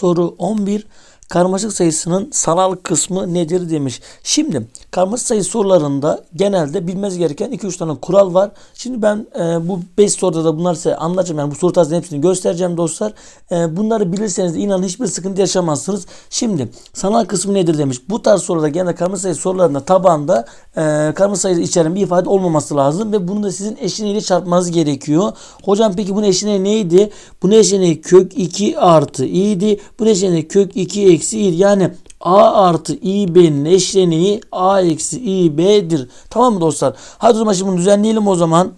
Soru 11. Karmaşık sayısının sanal kısmı nedir demiş. Şimdi karmaşık sayı sorularında genelde bilmez gereken 2-3 tane kural var. Şimdi ben e, bu 5 soruda da bunları size anlatacağım. Yani bu soru tarzının hepsini göstereceğim dostlar. E, bunları bilirseniz inanın hiçbir sıkıntı yaşamazsınız. Şimdi sanal kısmı nedir demiş. Bu tarz sorularda genelde karmaşık sayı sorularında tabanda e, karmaşık sayı içeren bir ifade olmaması lazım ve bunu da sizin eşiniyle çarpmanız gerekiyor. Hocam peki bunun eşine neydi? Bunun eşine kök 2 artı i'di. Bunun eşine kök 2 eksi i'di. Yani a artı i'b'nin eşleniği a eksi i'b'dir. Tamam mı dostlar? Hadi o zaman şimdi bunu düzenleyelim o zaman.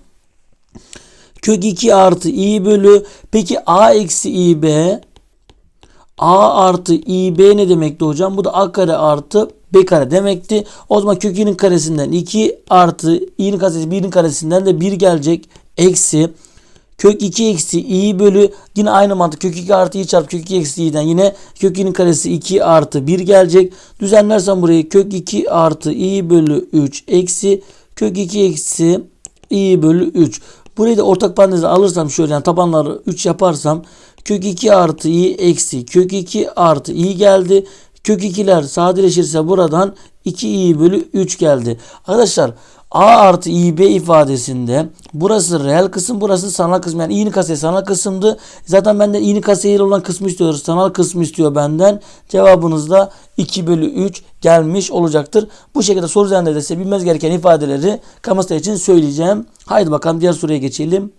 Kök 2 artı i bölü. Peki a eksi i'b A artı İB ne demekti hocam? Bu da A kare artı B kare demekti. O zaman kökünün karesinden 2 artı i'nin karesi 1'in karesinden de 1 gelecek. Eksi kök 2 eksi i bölü yine aynı mantık kök 2 artı i çarpı kök 2 eksi i'den yine kök 2'nin karesi 2 artı 1 gelecek. Düzenlersem burayı kök 2 artı i bölü 3 eksi kök 2 eksi i bölü 3. Burayı da ortak paranteze alırsam şöyle yani tabanları 3 yaparsam kök 2 artı i eksi kök 2 artı i geldi. Kök 2'ler sadeleşirse buradan 2i bölü 3 geldi. Arkadaşlar a artı ib ifadesinde burası reel kısım burası sanal kısım. Yani i'nin kasayı sanal kısımdı. Zaten benden i'nin kasayı olan kısmı istiyoruz. Sanal kısmı istiyor benden. Cevabınız da 2 bölü 3 gelmiş olacaktır. Bu şekilde soru üzerinde de size bilmez gereken ifadeleri kamusayı için söyleyeceğim. Haydi bakalım diğer soruya geçelim.